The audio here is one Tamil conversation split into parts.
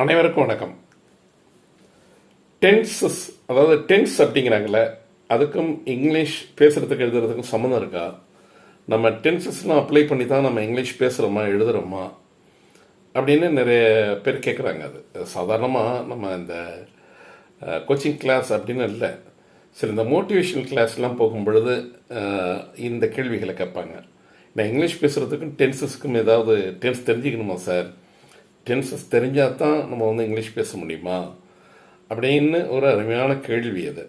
அனைவருக்கும் வணக்கம். டென்சஸ் அதாவது டென்ஸ் அப்படிங்கிறாங்கள அதுக்கும் இங்கிலீஷ் பேசுகிறதுக்கு எழுதுறதுக்கும் சம்மந்தம் இருக்கா? நம்ம டென்சஸ்லாம் அப்ளை பண்ணி தான் நம்ம இங்கிலீஷ் பேசுகிறோமா எழுதுகிறோமா அப்படின்னு நிறைய பேர் கேட்குறாங்க அது. சாதாரணமாக நம்ம இந்த கோச்சிங் கிளாஸ் அப்படின்னு இல்லை. சரி இந்த மோட்டிவேஷனல் கிளாஸ்லாம் போகும் பொழுது இந்த கேள்விகளை கேட்பாங்க. நான் இங்கிலீஷ் பேசுகிறதுக்கும் டென்சஸ்க்கும் ஏதாவது டென்ஸ் தெரிஞ்சுக்கணுமா சார் டென்சஸ் தெரிஞ்சால் தான் நம்ம வந்து இங்கிலீஷ் பேச முடியுமா? அப்படின்னு ஒரு அருமையான கேள்வி அது.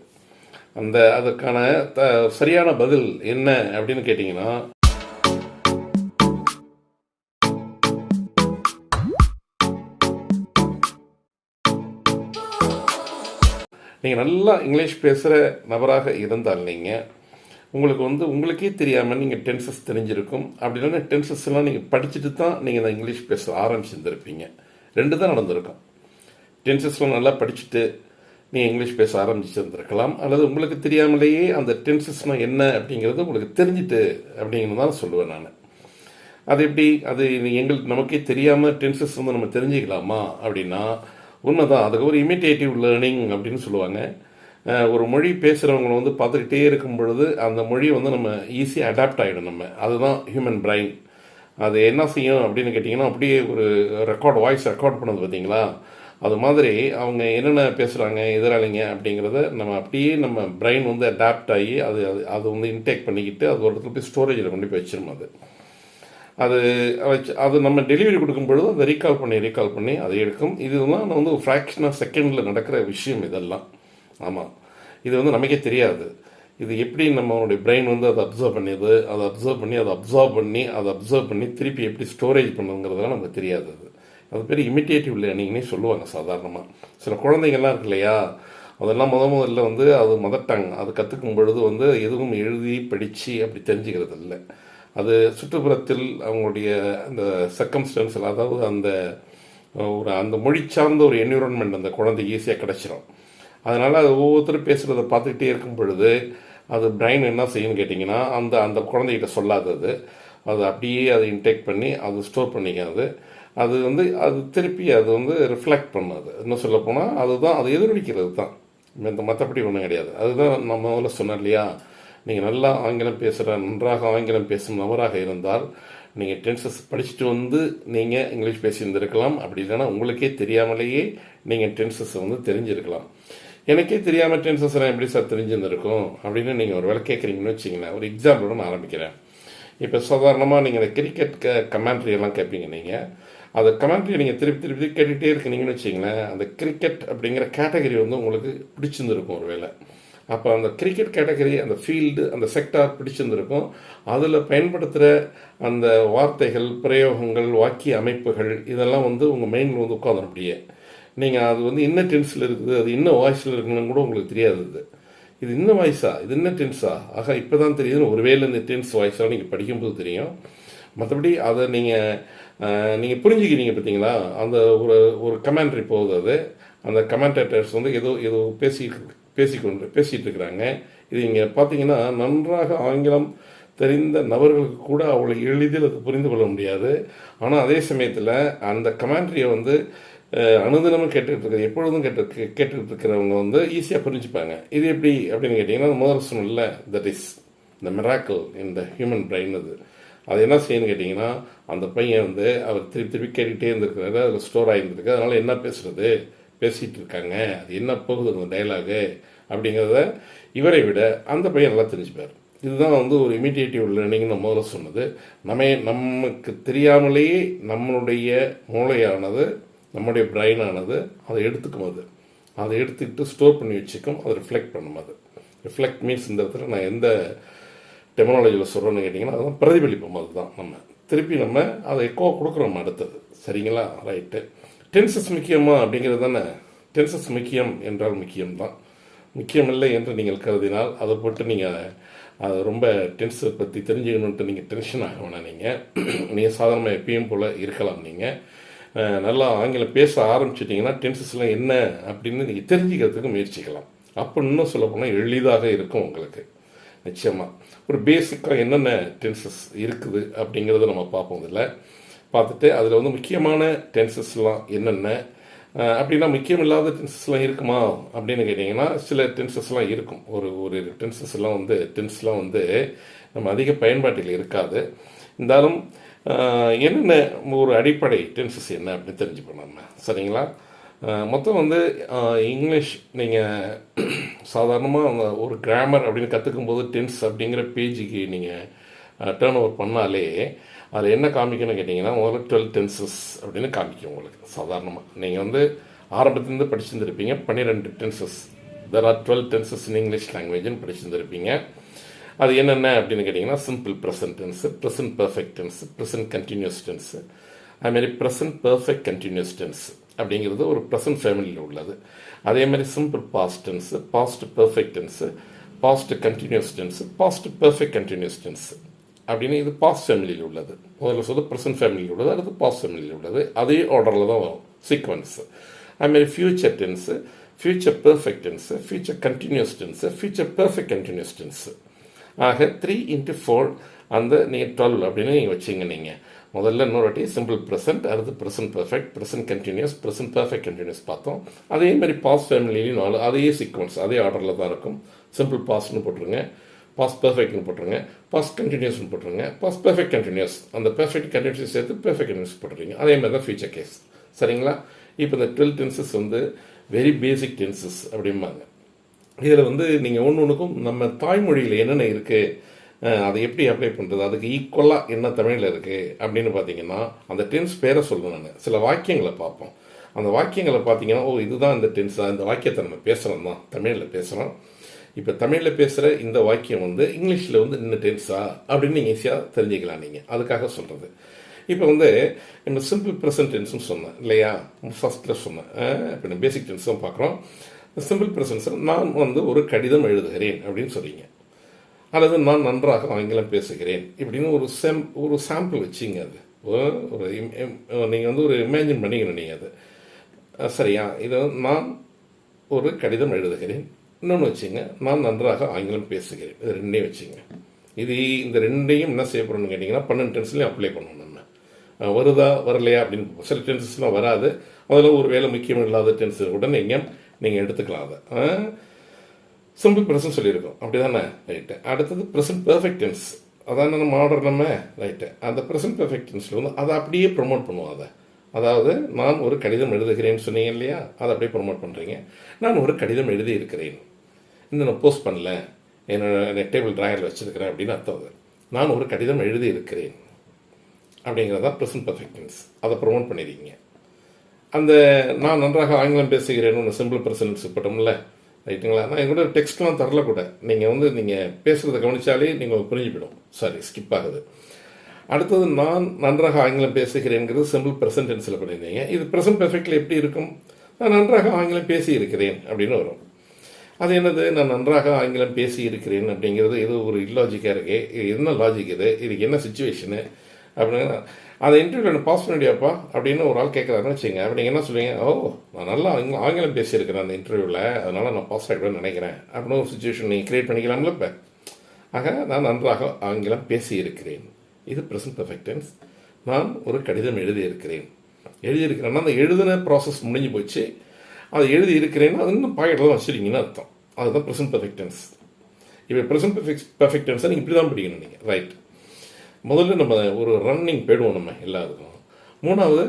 அந்த அதற்கான த சரியான பதில் என்ன அப்படின்னு கேட்டிங்கன்னா நீங்கள் நல்லா இங்கிலீஷ் பேசுகிற நபராக இருந்தால் நீங்கள் உங்களுக்கு வந்து உங்களுக்கே தெரியாமல் நீங்கள் டென்சஸ் தெரிஞ்சிருக்கும். அப்படி இல்லைன்னா டென்சஸ்லாம் நீங்கள் படிச்சுட்டு தான் நீங்கள் இந்த இங்கிலீஷ் பேச ஆரம்பிச்சிருந்துருப்பீங்க. ரெண்டு தான் நடந்திருக்கும். டென்சஸ்லாம் நல்லா படிச்சுட்டு நீங்கள் இங்கிலீஷ் பேச ஆரம்பிச்சிருந்துருக்கலாம். அல்லது உங்களுக்கு தெரியாமலேயே அந்த டென்சஸ்னால் என்ன அப்படிங்கிறது உங்களுக்கு தெரிஞ்சுட்டு அப்படிங்கிறது தான் சொல்லுவேன் நான். அது எப்படி? அது எங்களுக்கு நமக்கே தெரியாமல் டென்சஸ் வந்து நம்ம தெரிஞ்சுக்கலாமா அப்படின்னா உண்மைதான். அதுக்கு ஒரு இமிட்டேட்டிவ் லேர்னிங் அப்படின்னு சொல்லுவாங்க. ஒரு மொழி பேசுகிறவங்கள வந்து பார்த்துக்கிட்டே இருக்கும் பொழுது அந்த மொழி வந்து நம்ம ஈஸியாக அடாப்ட் ஆகிடும் நம்ம. அதுதான் ஹியூமன் பிரைன் அது என்ன செய்யும் அப்படின்னு கேட்டிங்கன்னா அப்படியே ஒரு ரெக்கார்ட் வாய்ஸ் ரெக்கார்ட் பண்ணது பார்த்தீங்களா? அது மாதிரி அவங்க என்னென்ன பேசுகிறாங்க எதிராளிங்க அப்படிங்கிறத நம்ம அப்படியே நம்ம பிரெயின் வந்து அடாப்ட் ஆகி அது அது அது வந்து இன்டேக் பண்ணிக்கிட்டு அது ஒரு இடத்துல போய் ஸ்டோரேஜில் கொண்டு போய் வச்சிடும் அது. அது வச்சு அது நம்ம டெலிவரி கொடுக்கும் பொழுது அதை ரீகால் பண்ணி ரீகால் பண்ணி அதை எடுக்கும். இதுதான் வந்து ஒரு ஃப்ராக்ஷன் ஆஃப் செகண்டில் நடக்கிற விஷயம் இதெல்லாம். ஆமாம் இது வந்து நமக்கே தெரியாது. இது எப்படி நம்மளுடைய பிரெயின் வந்து அதை அப்சர்வ் பண்ணியது அதை அப்சர்வ் பண்ணி அதை அப்சர்வ் பண்ணி அதை அப்சர்வ் பண்ணி திருப்பி எப்படி ஸ்டோரேஜ் பண்ணுங்கிறதுலாம் நமக்கு தெரியாது அது. அது பேர் இமிட்டேட்டிவ் லேர்னிங்னே சொல்லுவாங்க சாதாரணமாக சில குழந்தைங்கள்லாம் இருக்கு இல்லையா? அதெல்லாம் முத முதல்ல வந்து அது மதட்டாங்க. அது கற்றுக்கும் பொழுது வந்து எதுவும் எழுதி படித்து அப்படி தெரிஞ்சுக்கிறது இல்லை. அது சுற்றுப்புறத்தில் அவங்களுடைய அந்த சர்க்கம்ஸ்டன்ஸில் அதாவது அந்த ஒரு அந்த மொழி சார்ந்த ஒரு என்விரான்மெண்ட் அந்த குழந்தை ஈஸியாக கிடச்சிரும். அதனால் அது ஒவ்வொருத்தரும் பேசுகிறத பார்த்துக்கிட்டே இருக்கும் பொழுது அது பிரைன் என்ன செய்யும்னு கேட்டிங்கன்னா அந்த அந்த குழந்தைகிட்ட சொல்லாதது. அது அப்படியே அதை இன்டேக் பண்ணி அது ஸ்டோர் பண்ணிக்காது. அது வந்து அது திருப்பி அது வந்து ரிஃப்ளெக்ட் பண்ணாது. இன்னும் சொல்ல போனால் அதுதான் அது எதிரொலிக்கிறது தான். இந்த மற்றபடி ஒன்றும் கிடையாது. அதுதான் நம்ம முதல்ல சொன்னோம் இல்லையா? நீங்கள் நல்லா ஆங்கிலம் பேசுகிற நன்றாக ஆங்கிலம் பேசும் நபராக இருந்தால் நீங்கள் டென்சஸ் படிச்சுட்டு வந்து நீங்கள் இங்கிலீஷ் பேசியிருந்திருக்கலாம். அப்படி இல்லைன்னா உங்களுக்கே தெரியாமலேயே நீங்கள் டென்சஸ் வந்து தெரிஞ்சிருக்கலாம். எனக்கே தெரியாமல் டென்சஸ் எல்லாம் எப்படி சார் தெரிஞ்சுருந்துருக்கும்? அப்படின்னு நீங்கள் ஒரு வேலை கேட்குறீங்கன்னு வச்சிங்களேன் ஒரு எக்ஸாம்பிளோட நான் ஆரம்பிக்கிறேன். இப்போ சாதாரணமாக நீங்கள் இந்த கிரிக்கெட் க கமெண்ட்ரி எல்லாம் கேட்பீங்க நீங்கள் அந்த கமெண்ட்ரி நீங்கள் திருப்பி திருப்பி கேட்டுகிட்டே இருக்கீங்கன்னு வச்சிங்களேன் அந்த கிரிக்கெட் அப்படிங்கிற கேட்டகரி வந்து உங்களுக்கு பிடிச்சிருந்துருக்கும் ஒரு வேளை அப்போ அந்த கிரிக்கெட் கேட்டகரி அந்த ஃபீல்டு அந்த செக்டார் பிடிச்சிருந்துருக்கும். அதில் பயன்படுத்துகிற அந்த வார்த்தைகள் பிரயோகங்கள் வாக்கிய அமைப்புகள் இதெல்லாம் வந்து உங்கள் மைண்டில் வந்து உட்காந்துரும் அப்படியே. நீங்கள் அது வந்து என்ன டென்ஸில் இருக்குது அது என்ன வாய்ஸில் இருக்குன்னு கூட உங்களுக்கு தெரியாது இது இது என்ன வாய்ஸா இது என்ன டென்ஸா ஆக இப்போ தான் தெரியுதுன்னு ஒருவேளை இந்த டென்ஸ் வாய்ஸாக நீங்கள் படிக்கும்போது தெரியும். மற்றபடி அதை நீங்கள் நீங்கள் புரிஞ்சுக்கிறீங்க பார்த்தீங்களா அந்த ஒரு ஒரு கமெண்ட்ரி போகுது அது. அந்த கமெண்டேட்டர்ஸ் வந்து ஏதோ ஏதோ பேசி பேசிக்கொண்டு பேசிகிட்டு இருக்கிறாங்க இது இங்கே பார்த்தீங்கன்னா நன்றாக ஆங்கிலம் தெரிந்த நபர்களுக்கு கூட அவ்வளோ எளிதில் அது புரிந்து கொள்ள முடியாது. ஆனால் அதே சமயத்தில் அந்த கமெண்ட்ரியை வந்து அனுதினமும் கேட்டுக்கிட்டு இருக்க எப்பொழுதும் கேட்டு கேட்டுக்கிட்டு இருக்கிறவங்க வந்து ஈஸியாக புரிஞ்சுப்பாங்க. இது எப்படி அப்படின்னு கேட்டிங்கன்னா முதல்ல சொன்னல தட் இஸ் இந்த மிராக்கிள் த ஹியூமன் பிரெயின் அது. அது என்ன செய்யணும்னு கேட்டிங்கன்னா அந்த பையன் வந்து அவர் திருப்பி திருப்பி கேட்டுக்கிட்டே இருந்திருக்கிறாரு அதில் ஸ்டோர் ஆகியிருந்திருக்கு அதனால் என்ன பேசுகிறது பேசிகிட்டு இருக்காங்க. அது என்ன போகுது அந்த டைலாகு அப்படிங்கிறத இவரை விட அந்த பையன் நல்லா தெரிஞ்சுப்பார். இதுதான் வந்து ஒரு இமிடியேட்டிவ் லேர்னிங் நம்ம முதல்ல சொன்னது. நம்ம நமக்கு தெரியாமலேயே நம்மளுடைய மூளையானது நம்முடைய பிரெயினானது அதை எடுத்துக்கும் அது அதை எடுத்துக்கிட்டு ஸ்டோர் பண்ணி வச்சுக்கும் அதை ரிஃப்ளெக்ட் பண்ணும் அது ரிஃப்ளெக்ட் மீன்ஸ் இந்த இடத்துல நான் எந்த டெக்னாலஜியில் சொல்கிறேன்னு கேட்டிங்கன்னா அதுதான் பிரதிபலிப்போம் அதுதான் நம்ம. திருப்பி நம்ம அதை எக்கோ கொடுக்குறோம் அடுத்தது. சரிங்களா? ரைட்டு டென்சஸ் முக்கியமா அப்படிங்கிறது தானே? டென்சஸ் முக்கியம் என்றால் முக்கியம்தான் முக்கியமில்லை என்று நீங்கள் கருதினால் அதை போட்டு நீங்கள் அது ரொம்ப டென்ஸை பற்றி தெரிஞ்சுக்கணுன்ட்டு நீங்கள் டென்ஷன் ஆக வேணாம் நீங்கள் நீங்கள் சாதாரணமாக எப்பயும் போல் இருக்கலாம் நீங்கள் நல்லா ஆங்கிலம் பேச ஆரம்பிச்சிட்டிங்கன்னா டென்சஸ்லாம் என்ன அப்படின்னு நீங்கள் தெரிஞ்சுக்கிறதுக்கு முயற்சிக்கலாம். அப்போ இன்னும் சொல்லப்போனால் எளிதாக இருக்கும் உங்களுக்கு. நிச்சயமாக ஒரு பேசிக்காக என்னென்ன டென்சஸ் இருக்குது அப்படிங்கிறத நம்ம பார்ப்போம் இதில். பார்த்துட்டு அதில் வந்து முக்கியமான டென்சஸ்லாம் என்னென்ன? அப்படின்னா முக்கியம் இல்லாத டென்சஸ்லாம் இருக்குமா அப்படின்னு கேட்டிங்கன்னா சில டென்சஸ்லாம் இருக்கும். ஒரு ஒரு டென்சஸ்லாம் வந்து டென்ஸ்லாம் வந்து நம்ம அதிக பயன்பாட்டில் இருக்காது. இருந்தாலும் என்னென்ன ஒரு அடிப்படை டென்சஸ் என்ன அப்படின்னு தெரிஞ்சுப்போம் நம்ம. சரிங்களா? மொத்தம் வந்து இங்கிலீஷ் நீங்கள் சாதாரணமாக ஒரு கிராமர் அப்படின்னு கற்றுக்கும் போது டென்ஸ் அப்படிங்கிற பேஜுக்கு நீங்கள் டேர்ன் ஓவர் பண்ணாலே அதில் என்ன காமிக்கணும்னு கேட்டிங்கன்னா முதல்ல டுவெல் டென்சஸ் அப்படின்னு காமிக்கும் உங்களுக்கு சாதாரணமாக நீங்கள் வந்து ஆரம்பத்துலேருந்து படிச்சுருந்துருப்பீங்க பன்னிரெண்டு tenses there are twelve tenses in English லாங்குவேஜ்னு படிச்சுருந்துருப்பீங்க. அது என்னென்ன அப்படின்னு கேட்டிங்கன்னா simple present tense present perfect tense present continuous tense அதுமாரி ப்ரெசன்ட் பர்ஃபெக்ட் கண்டினியூஸ் டென்ஸ் அப்படிங்கிறது ஒரு ப்ரெசன்ட் ஃபேமிலியில் உள்ளது. அதே மாதிரி simple past tense past perfect tense past continuous tense past perfect continuous tense அப்படின்னு இது பாஸ்ட் ஃபேமிலியில் உள்ளது. முதல்ல சொல்ல ப்ரெசன்ட் ஃபேமிலியில் உள்ளது அடுத்து பாஸ்ட் ஃபேமிலியில் உள்ளது. அதே ஆர்டரில் தான் வரும் சீக்வன்ஸ் அதுமாரி future tense future perfect tense future continuous tense future perfect continuous tense ஆக த்ரீ இன்ட்டு ஃபோர் அந்த நீங்கள் டுவெல் அப்படின்னு நீங்கள் வச்சிங்க நீங்கள் முதல்ல இன்னொரு வாட்டி சிம்பிள் ப்ரெசன்ட் அடுத்து present perfect present continuous present perfect continuous பார்த்தோம். அதே மாதிரி பாஸ் ஃபேமிலிலையும் நாலு அதே சீக்வன்ஸ் அதே ஆர்டரில் தான் இருக்கும். சிம்பிள் பாஸ்ட்னு போட்டுருங்க. பாஸ் பர்ஃபெக்ட்னு போட்டுருங்க. பாஸ் கண்டினியூஸ்னு போட்டுருங்க. பாஸ் பர்ஃபெக்ட் கண்டினியூஸ் அந்த பர்ஃபெக்ட் கண்டினியூஸ் சேர்த்து பர்ஃபெக்ட் கண்டினியூஸ் போட்டுருங்க அதே மாதிரி தான் ஃபியூச்சர் கேஸ் சரிங்களா? இப்போ இந்த டுவெல் டென்சஸ் வந்து வெரி பேசிக் டென்சஸ் அப்படிம்பாங்க. இதில் வந்து நீங்கள் ஒன்று ஒன்றுக்கும் நம்ம தாய்மொழியில் என்னென்ன இருக்குது அதை எப்படி அப்ளை பண்ணுறது அதுக்கு ஈக்குவலாக என்ன தமிழில் இருக்குது அப்படின்னு பார்த்தீங்கன்னா அந்த டென்ஸ் பேரை சொல்லுவேன் நான். சில வாக்கியங்களை பார்ப்போம். அந்த வாக்கியங்களை பார்த்தீங்கன்னா ஓ இதுதான் இந்த டென்ஸாக இந்த வாக்கியத்தை நம்ம பேசுகிறோம் தான் தமிழில் பேசுகிறோம் இப்போ தமிழில் பேசுகிற இந்த வாக்கியம் வந்து இங்கிலீஷில் வந்து இன்னும் டென்ஸா அப்படின்னு நீங்கள் ஈஸியாக தெரிஞ்சுக்கலாம் நீங்கள். அதுக்காக சொல்கிறது இப்போ வந்து இந்த சிம்பிள் ப்ரெசன்ட் டென்ஸ்னு சொன்னேன் இல்லையா? ஃபஸ்ட்டில் சொன்னேன். இப்போ நம்ம பேசிக் டென்ஸ் தான் பார்க்குறோம். சிம்பிள் ப்ரெசன்ஸில் நான் வந்து ஒரு கடிதம் எழுதுகிறேன் அப்படின்னு சொல்றீங்க அல்லது நான் நன்றாக ஆங்கிலம் பேசுகிறேன் இப்படின்னு ஒரு செம் ஒரு சாம்பிள் வச்சிங்க அது. ஒரு- ஒரு நீங்கள் வந்து ஒரு இமேஜின் பண்ணிக்கணும் நீங்கள் அது. சரியா இது நான் ஒரு கடிதம் எழுதுகிறேன். இன்னொன்று வச்சுங்க நான் நன்றாக ஆங்கிலம் பேசுகிறேன். இது ரெண்டையும் வச்சுங்க. இது இந்த ரெண்டையும் என்ன செய்ய போகிறோம்னு கேட்டிங்கன்னா பன்னெண்டு டென்ஸ்லையும் அப்ளை பண்ணணும் நம்ம. வருதா வரலையா அப்படின்னு சில டென்சஸ்லாம் வராது. அதில் ஒரு வேலை முக்கியம் இல்லாத டென்ஸ் கூட நீங்கள் நீங்கள் எடுத்துக்கலாம் அதை. சிம்பிள் ப்ரெசன்ட் சொல்லியிருக்கோம். அப்படி தானே ரைட்டு அடுத்தது ப்ரெசன்ட் பெர்ஃபெக்ட் டென்ஸ் அதான் நம்ம ஆர்டர் நம்ம ரைட்டு அந்த ப்ரெசன்ட் பெர்ஃபெக்ட் டென்ஸில் வந்து அதை அப்படியே ப்ரொமோட் பண்ணுவோம் அதை. அதாவது நான் ஒரு கடிதம் எழுதுகிறேன்னு சொன்னீங்க இல்லையா? அதை அப்படியே ப்ரொமோட் பண்ணுறீங்க நான் ஒரு கடிதம் எழுதி இருக்கிறேன் இன்னும் நான் போஸ்ட் பண்ணல. என்னோட டேபிள் ட்ராயரில் வச்சிருக்கிறேன் அப்படின்னு அர்த்தம் அது. நான் ஒரு கடிதம் எழுதி இருக்கிறேன் அப்படிங்கிறதான் ப்ரெசன்ட் பெர்ஃபெக்ட் அதை ப்ரொமோட் பண்ணிடுறீங்க. அந்த நான் நன்றாக ஆங்கிலம் பேசுகிறேன்னு ஒன்று சிம்பிள் பர்சன்ஸ் பட்டோம்ல ரைட்டுங்களா? நான் என் கூட டெக்ஸ்ட்லாம் தரல கூட. நீங்கள் வந்து நீங்கள் பேசுகிறத கவனித்தாலே நீங்கள் புரிஞ்சு போயிடும். சாரி ஸ்கிப் ஆகுது. அடுத்தது நான் நன்றாக ஆங்கிலம் பேசுகிறேங்கிறது சிம்பிள் ப்ரெசன்ட் டென்ஸில் பண்ணியிருந்தீங்க. இது ப்ரெசன்ட் பெர்ஃபெக்டில் எப்படி இருக்கும்? நான் நன்றாக ஆங்கிலம் பேசி இருக்கிறேன் அப்படின்னு வரும். அது என்னது? நான் நன்றாக ஆங்கிலம் பேசி இருக்கிறேன் அப்படிங்கிறது ஏதோ ஒரு இல்லாஜிக்காக இருக்கு. இது என்ன லாஜிக் இது? இதுக்கு என்ன சுச்சுவேஷனு அப்படின்னு அந்த இன்டர்வியூவில் பாஸ் பண்ணிடியாப்பா அப்படின்னு ஒரு ஆள் கேட்குறாருன்னு வச்சுங்க அப்படி நீங்கள் என்ன சொல்லுவீங்க ஓ நான் நல்லா ஆங்கிலம் ஆங்கிலம் பேசியிருக்கிறேன் அந்த இன்டர்வியூவில் அதனால் நான் பாஸ் ஆகிடுவேன்னு நினைக்கிறேன். அப்படின்னு ஒரு சுச்சுவேஷன் நீங்கள் க்ரியேட் பண்ணிக்கலாம்ல இப்போ. ஆக நான் நன்றாக ஆங்கிலம் பேசியிருக்கிறேன். இது ப்ரெசன்ட் பெர்ஃபெக்டன்ஸ் டென்ஸ் நான் ஒரு கடிதம் எழுதியிருக்கிறேன். எழுதியிருக்கிறேன்னா அந்த எழுதின ப்ராசஸ் முடிஞ்சு போச்சு. அது எழுதி இருக்கிறேன்னா அது இன்னும் பாக்கெட்டில் தான் வச்சுருக்கீங்கன்னு அர்த்தம். அதுதான் ப்ரெசன்ட் பெர்ஃபெக்ட் டென்ஸ் இப்போ ப்ரெசன்ட் பெர்ஃபெக்ட் பெர்ஃபெக்ட் டென்ஸை நீங்கள் இப்படி தான் படிக்கணும் நீங்கள் ரைட் முதல்ல நம்ம ஒரு ரன்னிங் போயிடுவோம் நம்ம எல்லாருக்கும். மூணாவது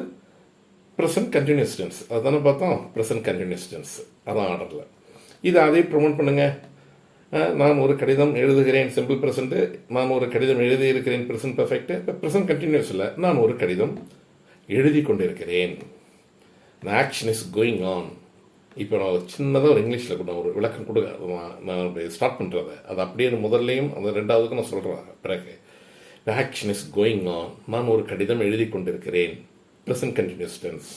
ப்ரெசன்ட் கண்டினியூஸ் டென்ஸ் அதுதானே பார்த்தோம்? ப்ரெசன்ட் கண்டினியூஸ் டென்ஸ் அதான் ஆர்டரில் இதை அதே ப்ரொமோட் பண்ணுங்கள் நான் ஒரு கடிதம் எழுதுகிறேன். சிம்பிள் ப்ரெசண்ட்டு நான் ஒரு கடிதம் எழுதி இருக்கிறேன் ப்ரெசன்ட் பர்ஃபெக்ட் இப்போ ப்ரெசன்ட் கண்டினியூஸில் நான் ஒரு கடிதம் எழுதி கொண்டிருக்கிறேன் the action is going on இப்போ நான் ஒரு சின்னதாக ஒரு இங்கிலீஷில் கூட ஒரு விளக்கம் கொடுக்க நான் நான் ஸ்டார்ட் பண்ணுறத அது அப்படியே முதல்லையும் அந்த ரெண்டாவதுக்கும் நான் சொல்கிறேன் பிறகு. The action is going on நான் ஒரு கடிதம் எழுதி கொண்டிருக்கிறேன். ப்ரெசன்ட் கண்டினியூஸ் டென்ஸ்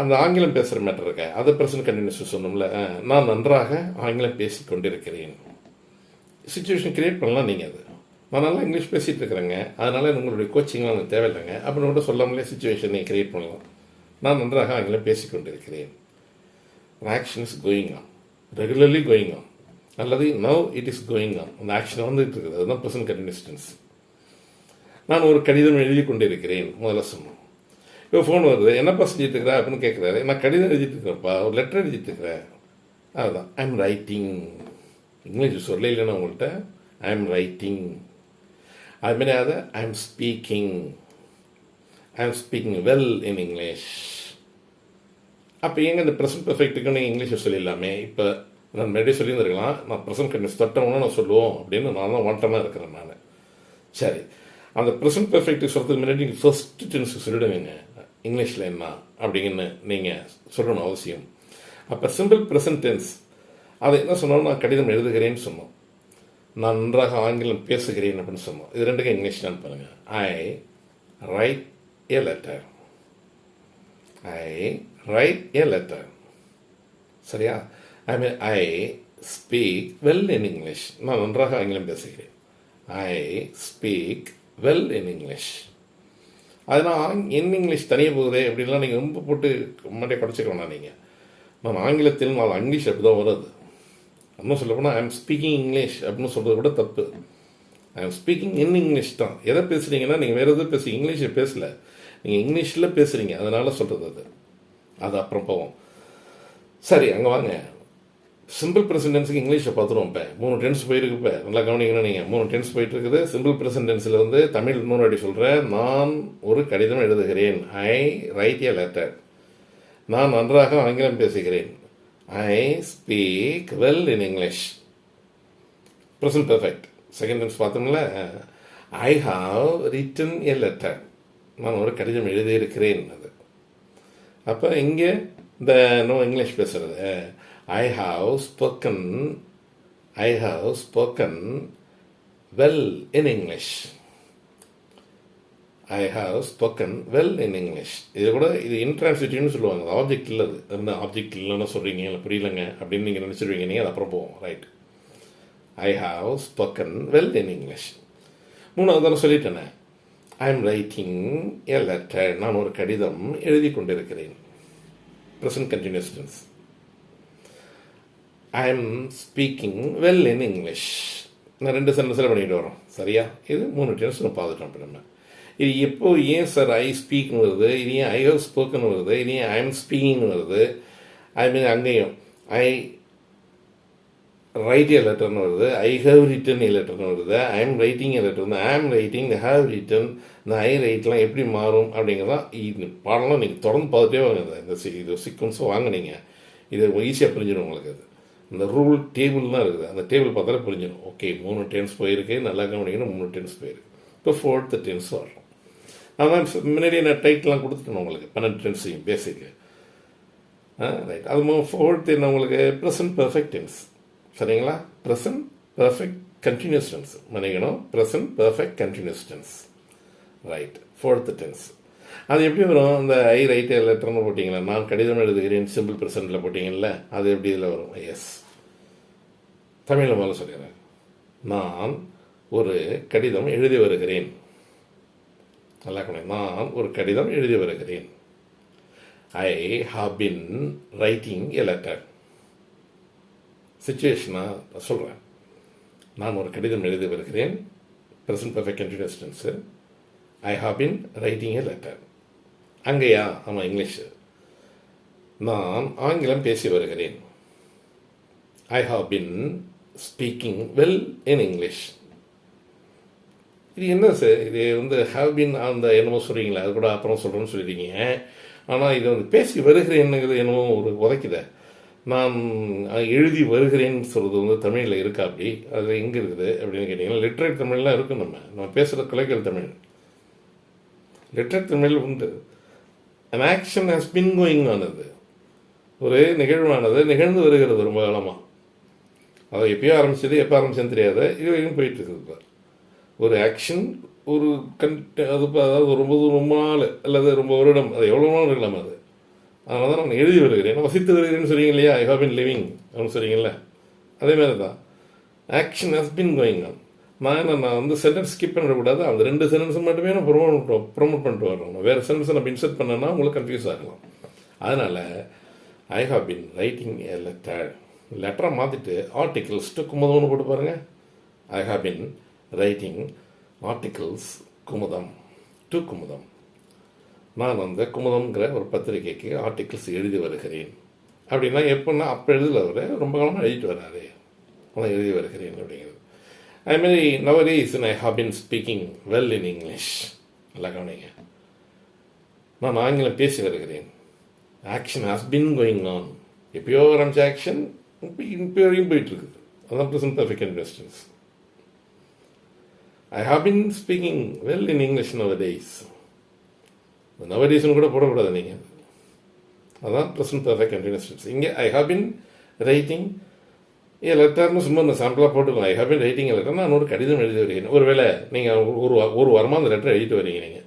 அந்த ஆங்கிலம் பேசுகிற மேட்டர் இருக்க? அதை ப்ரெசன்ட் கண்டினியூஸ் சொன்னோம்ல நான் நன்றாக ஆங்கிலம் பேசி கொண்டிருக்கிறேன். சுச்சுவேஷன் கிரியேட் பண்ணலாம் நீங்கள் அது. நான் நல்லா இங்கிலீஷ் பேசிகிட்டு இருக்கிறேங்க. அதனால் உங்களுடைய கோச்சிங்லாம் எனக்கு தேவையில்லைங்க. அப்படின்னு கூட சொல்லாமலே சுச்சுவேஷன் நீங்கள் கிரியேட் பண்ணலாம். நான் நன்றாக ஆங்கிலம் பேசிக்கொண்டிருக்கிறேன் action is going on regularly going on அல்லது now it is going on அந்த ஆக்ஷன் வந்துட்டு இருக்குது அதுதான் ப்ரெசன்ட் கண்டினியூஸ் நான் ஒரு கடிதம் எழுதி கொண்டிருக்கிறேன் முதல்ல சொன்னோம். இப்போ ஃபோன் வருது என்னப்பா செஞ்சுட்டு இருக்கிற அப்படின்னு கேட்குறாரு. நான் கடிதம் எழுதிட்டு இருக்கிறப்பா ஒரு லெட்டர் எழுதிட்டு இருக்கிறேன் அதுதான் ஐ எம் ரைட்டிங் இங்கிலீஷ் சொல்ல இல்லைன்னா உங்கள்கிட்ட. ஐ எம் ரைட்டிங் அதுமாரி அதை I am speaking I am speaking well in English அப்போ எங்கே இந்த ப்ரெசன்ட் பெர்ஃபெக்ட்டுக்கு நீங்கள் இங்கிலீஷில் சொல்லிடலாமே? இப்போ நான் முன்னாடியே சொல்லியிருந்திருக்கலாம் நான் ப்ரெசன்ட் கண்டினியூஸ் தொட்டவொன்னு நான் சொல்லுவோம் அப்படின்னு நான் தான் வாண்டமாக இருக்கிறேன் நான். சரி. அந்த ப்ரெசன்ட் பெர்ஃபெக்டிவ் சொல்கிறதுக்கு முன்னாடி நீங்கள் ஃபர்ஸ்ட் டென்ஸுக்கு சொல்லிடுவீங்க. இங்கிலீஷில் என்ன அப்படிங்கன்னு நீங்கள் சொல்லணும் அவசியம். அப்போ சிம்பிள் ப்ரெசன்ட் டென்ஸ் அதை என்ன சொன்னாலும் நான் கடிதம் எழுதுகிறேன்னு சொன்னோம். நான் நன்றாக ஆங்கிலம் பேசுகிறேன் அப்படின்னு சொன்னோம். இது ரெண்டுக்கும் இங்கிலீஷ் தான் பாருங்கள் I write a letter I write a letter சரியா? I mean I speak well in English நான் நன்றாக ஆங்கிலம் பேசுகிறேன். I speak well in English அதனால் இன் இங்கிலீஷ் தனியாக போகுதே அப்படின்லாம் நீங்கள் ரொம்ப போட்டு முன்னாடியே படிச்சுக்க நீங்கள் நான் ஆங்கிலத்தில் நான் இங்கிலீஷ் அப்படி தான் வருது இன்னும் சொல்லப்போனால் ஐ எம் ஸ்பீக்கிங் இங்கிலீஷ் அப்படின்னு சொல்கிறத விட தப்பு. I am speaking in English தான். எதை பேசுகிறீங்கன்னா நீங்கள் வேறு எதுவும் பேசுகிறீங்க இங்கிலீஷை பேசலை. நீங்கள் இங்கிலீஷில் பேசுகிறீங்க அதனால் சொல்கிறது அது. அது அப்புறம் போவோம். சரி அங்கே வாங்க. சிம்பிள் ப்ரெசன்டென்ஸுக்கு இங்கிலீஷை பார்த்துருவோம் இப்போ. மூணு டென்ஸ் போயிருக்கு இப்போ. நல்லா கவனிக்கணும் நீங்கள் மூணு டென்ஸ் போயிட்டு இருக்குது சிம்பிள் ப்ரெசன்டென்ஸில் வந்து தமிழ் இன்னொரு அடி சொல்கிறேன் நான் ஒரு கடிதம் எழுதுகிறேன். ஐ ரைட் ஏ லெட்டர் நான் நன்றாக ஆங்கிலம் பேசுகிறேன். I speak well in English present perfect second tense பார்த்தோம்ல? I have written a letter நான் ஒரு கடிதம் எழுதியிருக்கிறேன். அது. அப்போ இங்கே இந்த நோ இங்கிலீஷ் பேசுகிறது I have spoken I have spoken well in English I have spoken well in English இது கூட இது இன்ட்ரான்சிட்டிவ்னு சொல்லுவாங்க. அது ஆப்ஜெக்ட் இல்லை அது. என்ன ஆப்ஜெக்ட் இல்லைன்னு சொல்கிறீங்க இல்லை புரியலங்க அப்படின்னு நீங்கள் நினச்சிருவீங்க. நீங்கள் அது அப்புறம் போவோம். Right I have spoken well in English மூணாவது தானே சொல்லிட்டேனே. I am writing a letter நான் ஒரு கடிதம் எழுதி கொண்டிருக்கிறேன். Present continuous tense I am speaking well in English நான் ரெண்டு சென்டென்ஸில் பண்ணிட்டு வரோம் சரியா? இது மூணு டென்ஸ் நம்ம பார்த்துட்டோம் இப்போ நம்ம. இது எப்போ ஏன் சார் ஐ ஸ்பீக்னு வருது? இது ஏன் ஐ ஹவ் ஸ்போக்கன் வருது? இது ஏன் ஐ எம் ஸ்பீக்கிங்னு வருது? ஐ மீன் அங்கேயும் ஐ ரைட் ஏ லெட்டர்னு வருது. ஐ ஹவ் ரிட்டன் ஏ லெட்டர்னு வருது. I am writing a letter வந்து I am writing have written இந்த ஐ ரைட்லாம் எப்படி மாறும் அப்படிங்கிறதான் இது பாடலாம். நீங்கள் தொடர்ந்து பார்த்துட்டே வாங்க இந்த இது சீக்வன்ஸும் வாங்கினீங்க. இது ஈஸியாக புரிஞ்சிடும் உங்களுக்கு அது. இந்த ரூல் டேபிள்லாம் இருக்குது. அந்த டேபிள் பார்த்தாலே புரிஞ்சிடும். ஓகே மூணு டென்ஸ் போயிருக்கு நல்லா கவனிக்கணும் மூணு டென்ஸ் போயிருக்கு. இப்போ ஃபோர்த்து டென்ஸ் வரும் அதான் முன்னாடி நான் டைட்லாம் கொடுத்துட்டேன் உங்களுக்கு. பன்னெண்டு டென்ஸையும் பேசிக்கு ரைட் அது ஃபோர்த் என்ன உங்களுக்கு? ப்ரெசன்ட் பர்ஃபெக்ட் டென்ஸ் சரிங்களா? ப்ரெசன்ட் பர்ஃபெக்ட் கண்டினியூஸ் டென்ஸ் மன்னிக்கணும். Present perfect continuous tense right fourth tense அது எப்படி வரும்? இந்த ஐ ரைட் லெட்டர்னு போட்டிங்களா? நான் கடிதம் எழுதுகிறேன் சிம்பிள் ப்ரெசன்ட்டில் போட்டிங்கல்ல அது எப்படி இதில் வரும்? எஸ் தமிழில் முதல்ல சொல்லிடுறேன். நான் ஒரு கடிதம் எழுதி வருகிறேன். நல்லா கவனி. நான் ஒரு கடிதம் எழுதி வருகிறேன். I have been writing a letter சுச்சுவேஷனாக சொல்கிறேன் நான் ஒரு கடிதம் எழுதி வருகிறேன். Present perfect continuous tense I have been writing a letter அங்கேயா? ஆமாம் இங்கிலீஷ். நான் ஆங்கிலம் பேசி வருகிறேன். I have been speaking well in English இது என்ன சார் இது வந்து ஹாவ் பின் அந்த என்னமோ சொல்கிறீங்களா அது கூட அப்புறம் சொல்கிறேன்னு சொல்லிட்டீங்க. ஆனால் இது வந்து பேசி வருகிறேன்னுங்கிறது என்னமோ ஒரு உதைக்குத. நான் எழுதி வருகிறேன்னு சொல்கிறது வந்து தமிழில் இருக்கா அப்படி? அது எங்கே இருக்குது அப்படின்னு கேட்டிங்கன்னா லிட்ரேட் தமிழ்லாம் இருக்கும் நம்ம. நம்ம பேசுகிற கலைகள் தமிழ். லிட்ரேட் தமிழ் உண்டு. An action has been going ஆனது ஒரு நிகழ்வானது நிகழ்ந்து வருகிறது ரொம்ப காலமாக அதை எப்பயோ ஆரம்பிச்சது எப்போ ஆரம்பிச்சதுன்னு தெரியாத. இது வரைக்கும் போயிட்டு இருக்குது இப்போ. ஒரு ஆக்ஷன் ஒரு கன் அது இப்போ அதாவது ரொம்ப ரொம்ப நாள் அல்லது ரொம்ப வருடம் அது எவ்வளோ நாள் இருக்கலாம் அது? அதனால தான் நான் எழுதி வருகிறேன். வசித்து வருகிறேன்னு சொல்றீங்க இல்லையா? ஐ ஹவ் பின் லிவிங் அப்படின்னு சொல்றீங்கல்ல. அதே மாதிரி தான் action has been going on நான் என்ன நான் வந்து சென்டென்ஸ் ஸ்கிப் பண்ணிடக்கூடாது அந்த ரெண்டு சென்டென்ஸ் மட்டுமே நான் ப்ரொமோட் ப்ரொமோட் பண்ணிட்டு வரணும். வேறு சென்டென்ஸை நம்ம இன்சர்ட் பண்ணேன்னா உங்களுக்கு கன்ஃபியூஸ் ஆகலாம். அதனால் I have been writing a letter லெட்டரை மாற்றிட்டு ஆர்டிகிள்ஸ் டு குமுதம்னு போட்டு பாருங்க. I have been writing articles Kumudam. To Kumudam. நான் அந்த குமுதம்ங்கிற ஒரு பத்திரிகைக்கு ஆர்டிகிள்ஸ் எழுதி வருகிறேன். அப்படின்னா எப்போன்னா அப்போ எழுதல அவர் ரொம்ப காலமாக எழுதிட்டு வராரு. நான் எழுதி வருகிறேன் அப்படிங்கிறது. அது மாதிரி நவரீஸ் I have been speaking well in English நல்லா கவனிங்க. நான் ஆங்கிலம் பேசி வருகிறேன். Action has been going on எப்பயோ ஆரம்பிச்ச ஆக்ஷன் இப்போ இப்போ வரையும் போயிட்டு இருக்குது அதான் present perfect இன்வெஸ்டன்ஸ் I have been speaking well in English nowadays கூட போடக்கூடாது நீங்கள் அதான் ப்ரெசன்ட் பர்ஃபெக்ட் கண்டினியூஸ் இங்கே ஐ ஹவ் பின் ரைட்டிங் லெட்டர்னு சும்மா இந்த சாம்பிளாக போட்டுக்கலாம் I have been writing letter நான் ஒரு கடிதம் எழுதி வருகிறேன் ஒருவேளை நீங்கள் ஒரு ஒரு வாரமாக அந்த லெட்டர் எழுதிட்டு வரீங்க நீங்கள்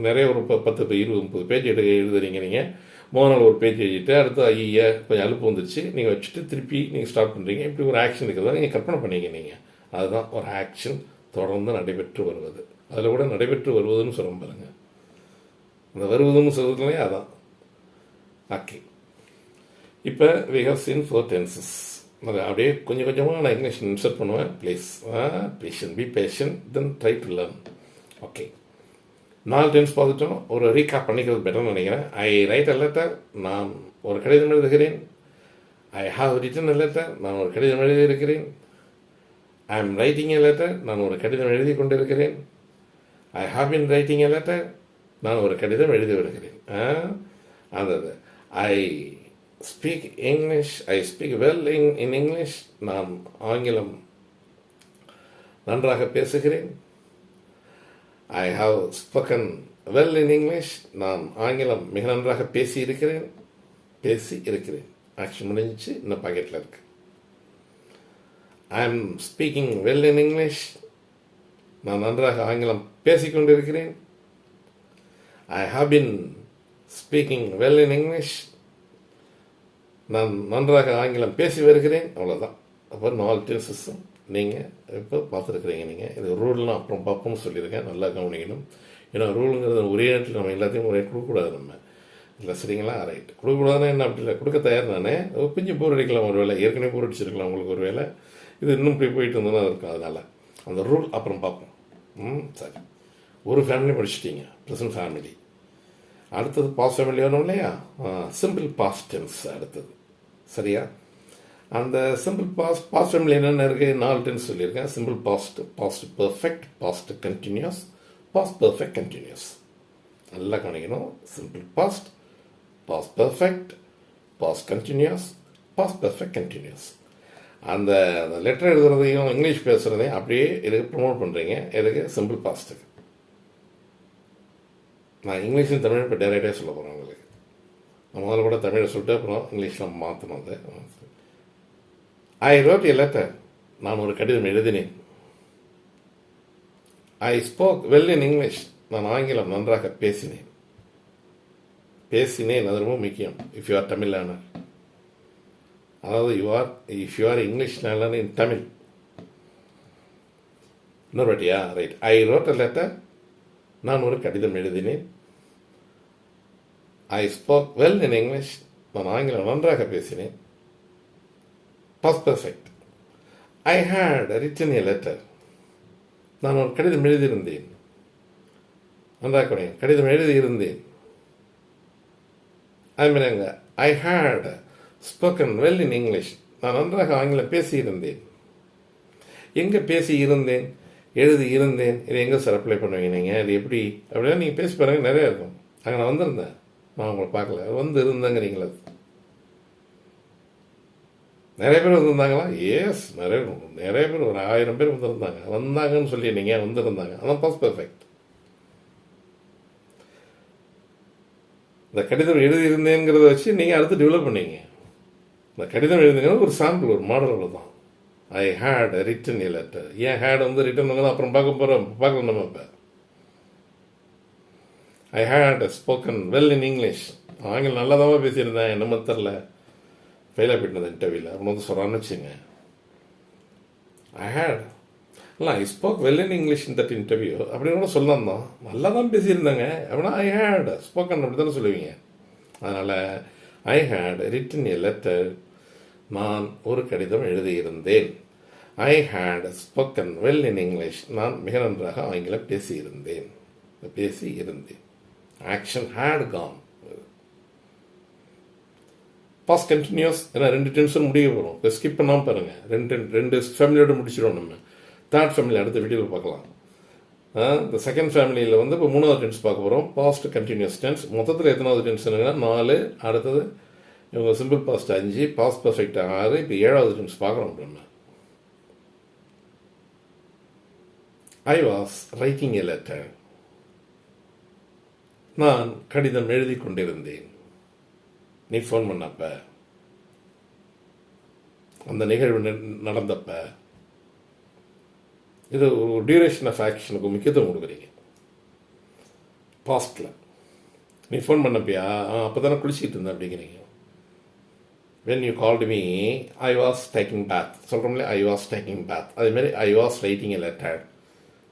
நிறைய ஒரு ப- பத்து இப்போ இருபது முப்பது பேஜ் எடுக்க எழுதுறீங்க நீங்கள் மூணு நாள் ஒரு பேஜ் எழுதிட்டு அடுத்து ஐயா கொஞ்சம் அலுப்பு வந்துருச்சு. நீங்கள் வச்சுட்டு திருப்பி நீங்கள் ஸ்டார்ட் பண்ணுறீங்க இப்படி ஒரு ஆக்ஷன் இருக்கிறதா நீங்கள் கற்பனை பண்ணீங்க நீங்கள் அதுதான் ஒரு ஆக்ஷன் தொடர்ந்து நடைபெற்று வருவது. அதில் கூட நடைபெற்று வருவதுன்னு சொல்ல பாருங்கள் அந்த வருவதுன்னு சொல்கிறதுலையே அதான். ஓகே இப்போ we have seen four tenses அது அப்படியே கொஞ்சம் கொஞ்சமாக நான் இங்கிலீஷ் இன்சர்ட் பண்ணுவேன். Please patience be patience then try to learn okay நாலு டென்ஸ் பார்த்துட்டோம். ஒரு ரீகாப் பண்ணிக்கிறது பெட்டர்னு நினைக்கிறேன். ஐ ரைட் அ லெட்டர் நான் ஒரு கடிதம் எழுதுகிறேன். I have written a letter நான் ஒரு கடிதம் எழுதியிருக்கிறேன். I am writing a letter நான் ஒரு கடிதம் எழுதி கொண்டிருக்கிறேன். I have been writing a letter நான் ஒரு கடிதம் எழுதி வருகிறேன். அந்த I speak English I speak well in in English நான் ஆங்கிலம் நன்றாக பேசுகிறேன். I have spoken well in English நான் ஆங்கிலம் மிக நன்றாக பேசி இருக்கிறேன். பேசி இருக்கிறேன். ஆக்ஷன் முடிஞ்சிச்சு இன்னும் பாக்கெட்டில் இருக்கு. I am speaking well in English நான் நன்றாக ஆங்கிலம் பேசிக்கொண்டிருக்கிறேன். I have been speaking well in English நான் நன்றாக ஆங்கிலம் பேசி வருகிறேன். அவ்வளோதான் அப்போ நாலு சிஸ்டம் நீங்கள் இப்போ பார்த்துருக்குறீங்க நீங்கள் இது ரூல்லாம் அப்புறம் பார்ப்போம்னு சொல்லியிருக்கேன். நல்லா கவனிக்கணும். ஏன்னா ரூலுங்கிறது ஒரே நேரத்தில் நம்ம எல்லாத்தையும் ஒரே கொடுக்கக்கூடாது நம்ம. இல்லை சரிங்களா? ரைட் கொடுக்கக்கூடாதுன்னா என்ன அப்படி இல்லை. கொடுக்க தயார் நானே கொஞ்சம் போர் அடிக்கலாம் ஒரு வேலை ஏற்கனவே போர் அடிச்சிருக்கலாம் உங்களுக்கு ஒரு வேலை இது இன்னும் இப்படி போயிட்டு இருந்தோன்னா இருக்கும் அதனால் அந்த ரூல் அப்புறம் பார்ப்போம். ம் சரி. ஒரு ஃபேமிலி படிச்சிட்டிங்க. ப்ரெசன்ட் ஃபேமிலி அடுத்தது பாஸ்ட் ஃபேமிலி வரும் இல்லையா? சிம்பிள் பாஸ்ட் டென்ஸ் அடுத்தது. சரியா? அந்த சிம்பிள் பாஸ் பாஸ்ட் ஃபேமிலி என்னென்ன இருக்குது நாலு டென்ஸ் சொல்லியிருக்கேன். Simple past past perfect past continuous past perfect continuous நல்லா கணிக்கணும் simple past past perfect past continuous past perfect continuous அந்த லெட்டர் எழுதுறதையும் இங்கிலீஷ் பேசுகிறதையும் அப்படியே எதுக்கு ப்ரொமோட் பண்ணுறீங்க எதுக்கு? சிம்பிள் பாஸ்ட்டுக்கு நான் இங்கிலீஷும் தமிழ் இப்போ டேரெக்டாக சொல்ல போகிறேன் உங்களுக்கு. நான் முதல்ல கூட தமிழை சொல்லிட்டு அப்புறம் இங்கிலீஷில் மாற்றணும் அது ஐ ரோட் எ லெட்டர் நான் ஒரு கடிதம் எழுதினேன். I spoke well in English நான் ஆங்கிலம் நன்றாக பேசினேன். பேசினேன் அது ரொம்ப முக்கியம். If you are Tamil learner அதாவது you are if you are English learner in Tamil இன்னொரு வாட்டியா? Right I wrote a letter நான் ஒரு கடிதம் எழுதினேன். I spoke well in English நான் ஆங்கிலம் நன்றாக பேசினேன். Past perfect I had written a letter நான் ஒரு கடிதம் எழுதியிருந்தேன். நன்றாக கடிதம் எழுதியிருந்தேன். I mean I had spoken well in English நான் நன்றாக ஆங்கிலம் பேசியிருந்தேன். எங்கே பேசி இருந்தேன் எழுதி இருந்தேன். இது எங்கே சார் அப்ளை பண்ணுவீங்க நீங்கள் இது எப்படி? அப்படின்னா நீங்கள் பேசி பாருங்க நிறையா இருக்கும். அங்கே நான் வந்திருந்தேன். நான் உங்களை பார்க்கல. வந்து இருந்தேங்கிறீங்களா? நிறைய பேர் வந்திருந்தாங்களா? எஸ் நிறைய நிறைய பேர் ஒரு ஆயிரம் பேர் வந்திருந்தாங்க. வந்தாங்கன்னு சொல்லி நீங்கள் வந்திருந்தாங்க. அதான் பாஸ் பெர்ஃபெக்ட் இந்த கடிதம் எழுதியிருந்தேங்கிறத வச்சு நீங்கள் அடுத்து டெவலப் பண்ணீங்க. இந்த கடிதம் எழுதுங்கிறது ஒரு சாம்பிள் ஒரு மாடல் தான் I had written a letter ஏன் ஹேட் வந்து ரிட்டன் வந்து அப்புறம் பார்க்க போகிறோம் பார்க்கலாம் நம்ம இப்போ. I had spoken well in English ஆங்கிலம் நல்லா தான் பேசியிருந்தேன். என்னமோ தெரில ஃபெயிலாக போயிட்டு இன்டர்வியூவில் அப்படின்னு வந்து சொல்கிறான்னு வச்சுங்க. ஐ ஹேட் இல்லை I spoke well in English in that interview அப்படின்னு கூட சொல்லியிருந்தோம் நல்லா தான் பேசியிருந்தாங்க. அப்படின்னா ஐ ஹேட் ஸ்போக்கன் அப்படி தானே சொல்லுவீங்க. அதனால் I had written a letter நான் ஒரு கடிதம் எழுதியிருந்தேன். I had spoken well in English நான் மிக நன்றாக ஆங்கிலம் பேசியிருந்தேன். பேசி இருந்தேன். Action had gone past continuous ஏன்னா ரெண்டு டென்ஷன் முடிய போகிறோம் இப்போ ஸ்கிப் பண்ணாமல் பாருங்கள் ரெண்டு ரெண்டு ஃபேமிலியோடு முடிச்சிடும் நம்ம. தேர்ட் ஃபேமிலி அடுத்த வீடியோவில் பார்க்கலாம். இந்த செகண்ட் ஃபேமிலியில் வந்து இப்போ மூணாவது டென்ஸ் பார்க்க போகிறோம் பாஸ்ட் கண்டினியூஸ் டென்ஸ் மொத்தத்தில் எத்தனாவது டென்ஷனுங்கன்னா நாலு அடுத்தது இவங்க சிம்பிள் பாஸ்ட் அஞ்சு பாஸ் பர்ஃபெக்ட் ஆறு இப்போ ஏழாவது டென்ஸ் பார்க்குறோம் நம்ம I was writing a letter நான் கடிதம் எழுதி கொண்டிருந்தேன். நீ ஃபோன் பண்ணப்ப. அந்த நிகழ்வு நடந்தப்ப. இது ஒரு டியூரேஷன் ஆஃப் ஆக்ஷனுக்கு முக்கியத்துவம் கொடுக்குறீங்க. பாஸ்டில் நீ ஃபோன் பண்ணப்பியா? அப்போ தானே குளிச்சிட்டு இருந்தேன் அப்படிங்கிறீங்க. When you called me I was taking bath சொல்கிறோம்லே I was taking bath அதேமாரி I was writing a letter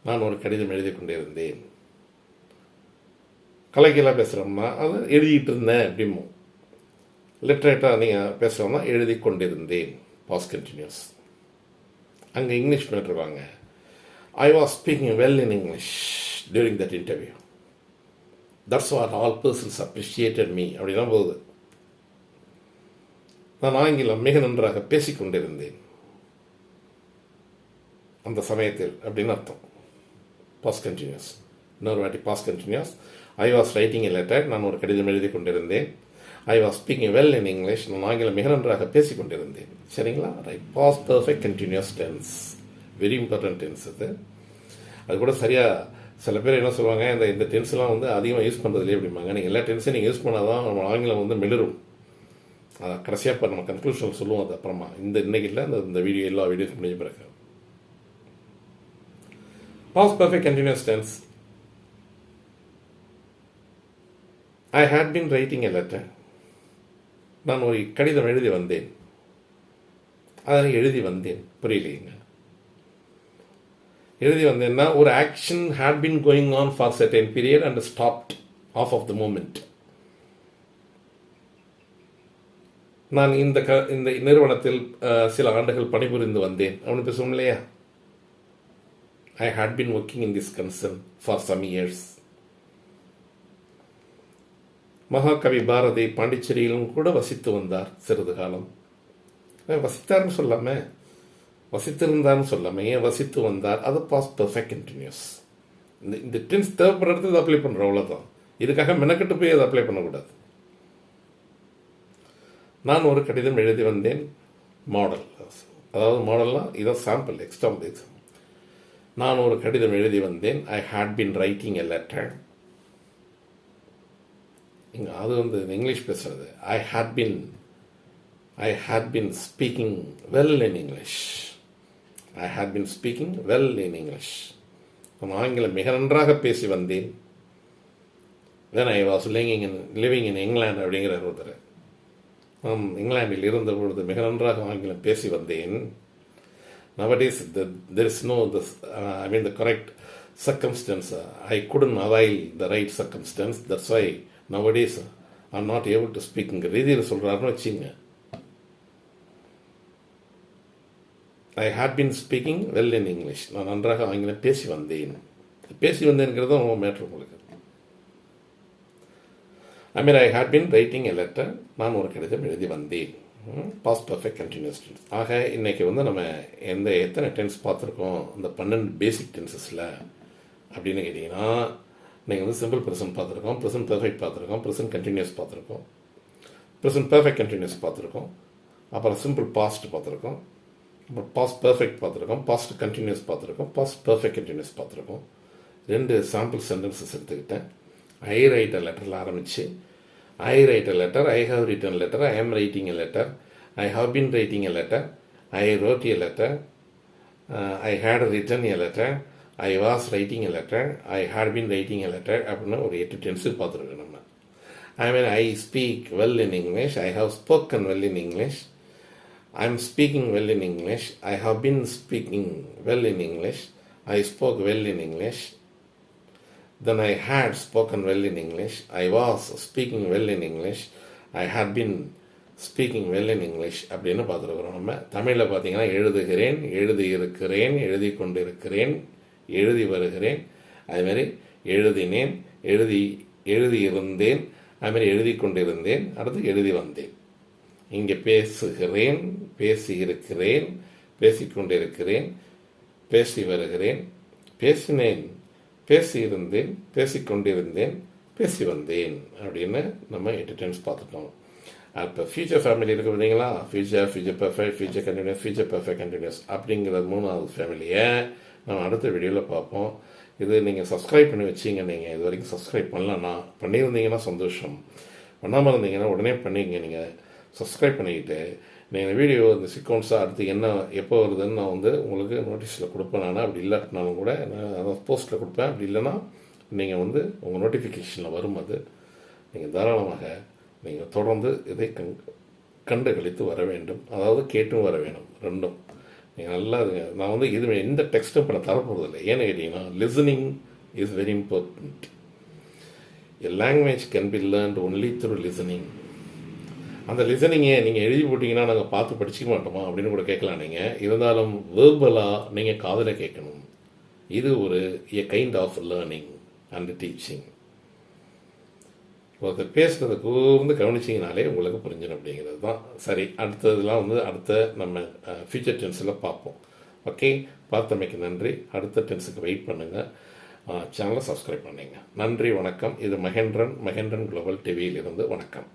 நான் ஒரு கடிதம் எழுதி கொண்டிருந்தேன். கலைக்கெல்லாம் பேசுகிறோம்னா அது எழுதிட்டு இருந்தேன் அப்படிமோ லிட்ரேட்டாக நீங்கள் பேசுகிறோம்னா எழுதி கொண்டிருந்தேன். பாஸ் கண்டினியூஸ் அங்கே English பண்ணிட்டுருவாங்க I was speaking well in English during that interview that's what all persons appreciated me அப்படிலாம் போகுது. நான் ஆங்கிலம் மிக நன்றாக பேசிக் கொண்டிருந்தேன் அந்த சமயத்தில் அப்படின்னு அர்த்தம். பாஸ் கண்டினியூஸ் இன்னொரு வாட்டி past continuous I was writing a letter நான் ஒரு கடிதம் எழுதி கொண்டிருந்தேன் I was speaking well in English நான் ஆங்கிலம் மிக நன்றாக பேசிக் கொண்டிருந்தேன் சரிங்களா? Right past perfect continuous tense very important tense அது. அது கூட சரியாக சில பேர் என்ன சொல்லுவாங்க இந்த இந்த டென்ஸ்லாம் வந்து அதிகமாக யூஸ் பண்ணுறதுலேயே அப்படிம்பாங்க. நீங்கள் எல்லா டென்ஸையும் நீங்கள் யூஸ் பண்ணால் தான் நம்ம ஆங்கிலம் வந்து மிளரும் கடைசியாக இப்போ நம்ம கன்க்ளூஷன் சொல்லுவோம் அது அப்புறமா. இந்த இன்னைக்கு இல்லை இந்த இந்த வீடியோ எல்லா வீடியோஸ் முடிஞ்ச பிறகு. Past perfect continuous tense I had been writing a letter நான் ஒரு கடிதம் எழுதி வந்தேன். அதை எழுதி வந்தேன். புரியலைங்க எழுதி வந்தேன்னா ஒரு action had been going on for certain period and stopped of off the moment நான் இந்த க இந்த நிறுவனத்தில் சில ஆண்டுகள் பணிபுரிந்து வந்தேன். அவனு பேசுவோம் இல்லையா? I had been working in this concern for some years Mahakavi Bharathi பாண்டிச்சேரியிலும் கூட வசித்து வந்தார் சிறிது காலம். வசித்தார்னு சொல்லாம? வசித்திருந்தார்னு சொல்லாம? ஏன் வசித்து வந்தார்? அது பாஸ் பர்ஃபெக்ட் கண்டினியூஸ் இந்த இந்த டென்ஸ் தேவைப்படுறது இடத்துல அப்ளை பண்ணுறோம் அவ்வளோதான் இதுக்காக மெனக்கெட்டு போய் அதை அப்ளை பண்ணக்கூடாது. நான் ஒரு கடிதம் எழுதி வந்தேன். மாடல் அதாவது மாடல்னா இதான் சாம்பிள் எக்ஸாம்பிள் நான் ஒரு கடிதம் எழுதி வந்தேன். I had been writing a letter இங்கே அது வந்து இங்கிலீஷ் பேசுறது. I had been I had been speaking well in English I had been speaking well in English நான் ஆங்கிலம் மிக நன்றாக பேசி வந்தேன். Then I was living in living in England அப்படிங்கிற ஒருத்தர் நாம் இங்கிலாந்தில் இருந்த பொழுது மிக நன்றாக ஆங்கிலம் பேசி வந்தேன் nowadays the there is no the I mean the correct circumstances I couldn't avail the right circumstances that's why nowadays are not able to ஸ்பீக்குங்க ரீதியில் சொல்கிறாருன்னு வச்சுங்க I had been speaking well in English நான் நன்றாக ஆங்கிலம் பேசி வந்தேன் பேசி வந்தேன்ங்கிறதும் மேட்ரு உங்களுக்கு I mean I had been writing a letter நான் ஒரு கடிதம் எழுதி வந்தேன். பாஸ் பர்ஃபெக்ட் கண்டினியூஸ் டென்ஸ் ஆக இன்றைக்கி வந்து நம்ம எந்த எத்தனை டென்ஸ் பார்த்துருக்கோம்? அந்த பன்னெண்டு பேசிக் டென்சஸில் அப்படின்னு கேட்டிங்கன்னா நீங்கள் வந்து சிம்பிள் ப்ரெசன்ட் பார்த்துருக்கோம் ப்ரெசன்ட் பர்ஃபெக்ட் பார்த்துருக்கோம் ப்ரெசன்ட் கண்டினியூஸ் பார்த்துருக்கோம் ப்ரெசன்ட் பர்ஃபெக்ட் கண்டினியூஸ் பார்த்துருக்கோம் அப்புறம் சிம்பிள் பாஸ்ட் பார்த்துருக்கோம் அப்புறம் பாஸ்ட் பர்ஃபெக்ட் பார்த்துருக்கோம் பாஸ்ட் கண்டினியூஸ் பார்த்துருக்கோம் பாஸ்ட் பர்ஃபெக்ட் கண்டினியூஸ் பார்த்துருக்கோம். ரெண்டு சாம்பிள் சென்டென்சஸ் எடுத்துக்கிட்டேன். ஐ ரைட் லெட்டரில் ஆரம்பித்து I write a letter I have written letter I am writing a letter I have been writing a letter I wrote a letter I had written a letter I was writing a letter I had been writing a letter அப்படின்னு ஒரு எட்டு டென்ஸு பார்த்துருக்கோம் நம்ம. I mean I speak well in English I have spoken well in English I am speaking well in English I have been speaking well in English I spoke well in English then I had spoken well in English. I was speaking well in English. I had been speaking well in English அப்படின்னு பார்த்துருக்குறோம் நம்ம. தமிழில் பார்த்தீங்கன்னா எழுதுகிறேன் எழுதி இருக்கிறேன் எழுதி கொண்டிருக்கிறேன் எழுதி வருகிறேன் அதுமாரி எழுதினேன் எழுதி எழுதியிருந்தேன். அதுமாரி எழுதி கொண்டிருந்தேன் அடுத்து எழுதி வந்தேன். இங்கே பேசுகிறேன் பேசியிருக்கிறேன் பேசிக்கொண்டிருக்கிறேன் பேசி வருகிறேன் பேசினேன். பேசியிருந்தேன் பேசிக்கொண்டிருந்தேன் பேசி வந்தேன் அப்படின்னு நம்ம என்டர்டைன்ஸ் பார்த்துட்டோம். அப்போ ஃபியூச்சர் ஃபேமிலி இருக்கு பார்த்தீங்களா? Future future perfect future continuous future perfect continuous அப்படிங்கிற மூணாவது ஃபேமிலியை நம்ம அடுத்த வீடியோவில் பார்ப்போம். இது நீங்கள் சப்ஸ்கிரைப் பண்ணி வச்சிங்க நீங்கள் இது வரைக்கும் சப்ஸ்கிரைப் பண்ணலன்னா பண்ணியிருந்தீங்கன்னா சந்தோஷம். பண்ணாமல் இருந்தீங்கன்னா உடனே பண்ணிங்க நீங்கள் சப்ஸ்கிரைப் பண்ணிக்கிட்டு நீங்கள் வீடியோ இந்த சீக்வன்ஸாக அடுத்து என்ன எப்போ வருதுன்னு நான் வந்து உங்களுக்கு நோட்டீஸில் கொடுப்பேன். நான் அப்படி இல்லாட்டினாலும் கூட நான் அதை போஸ்ட்டில் கொடுப்பேன். அப்படி இல்லைன்னா நீங்கள் வந்து உங்கள் நோட்டிஃபிகேஷனில் வரும் அது. நீங்கள் தாராளமாக நீங்கள் தொடர்ந்து இதை கண் கண்டு கழித்து வர வேண்டும். அதாவது கேட்டும் வர வேணும் ரெண்டும். நீங்கள் நல்லா இருங்க. நான் வந்து இது எந்த டெக்ஸ்ட்டும் இப்போ நான் தரப்போகிறது இல்லை ஏன்னு கேட்டிங்கன்னா listening is very important a language can be learned only through listening அந்த லிசனிங்கை நீங்கள் எழுதி போட்டிங்கன்னா நாங்கள் பார்த்து படிச்சிக்க மாட்டோமா? அப்படின்னு கூட கேட்கலாம் நீங்கள் இருந்தாலும் வேர்பலாக நீங்கள் காதில் கேட்கணும். இது ஒரு a kind of learning and teaching ஒருத்தர் பேசுகிறத கூர்ந்து கவனிச்சிங்கனாலே உங்களுக்கு புரிஞ்சிடும் அப்படிங்கிறது தான். சரி அடுத்ததுலாம் வந்து அடுத்த நம்ம ஃபியூச்சர் டென்ஸில் பார்ப்போம். ஓகே பார்த்தமைக்கு நன்றி. அடுத்த டென்ஸுக்கு வெயிட் பண்ணுங்கள் சேனலை சப்ஸ்கிரைப் பண்ணுங்க. நன்றி வணக்கம். இது மகேந்திரன். மகேந்திரன் குளோபல் டிவியிலிருந்து வணக்கம்.